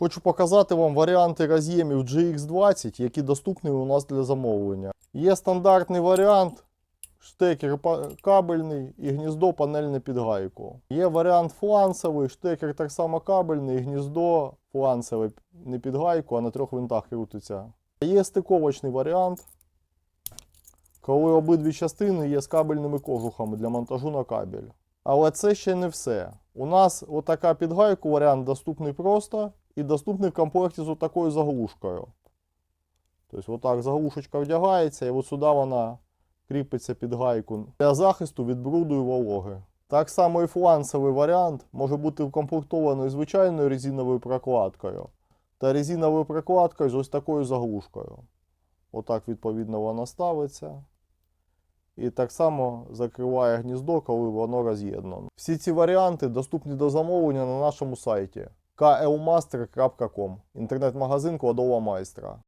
Хочу показати вам варіанти роз'ємів GX20, які доступні у нас для замовлення. Є стандартний варіант, штекер кабельний і гніздо панельне під гайку. Є варіант фланцевий, штекер так само кабельний, і гніздо фланцеве не під гайку, а на трьох винтах крутиться. Є стиковочний варіант, коли обидві частини є з кабельними кожухами для монтажу на кабель. Але це ще не все. У нас отака під гайку варіант доступний просто і доступний в комплекті з отакою заглушкою. Тобто, отак заглушечка вдягається, і от сюди вона кріпиться під гайку для захисту від бруду і вологи. Так само і фланцевий варіант може бути вкомплектований звичайною резиновою прокладкою та резиновою прокладкою з ось такою заглушкою. Отак, відповідно, вона ставиться. І так само закриває гніздо, коли воно роз'єднано. Всі ці варіанти доступні до замовлення на нашому сайті klmaster.com, інтернет-магазин кладова майстра.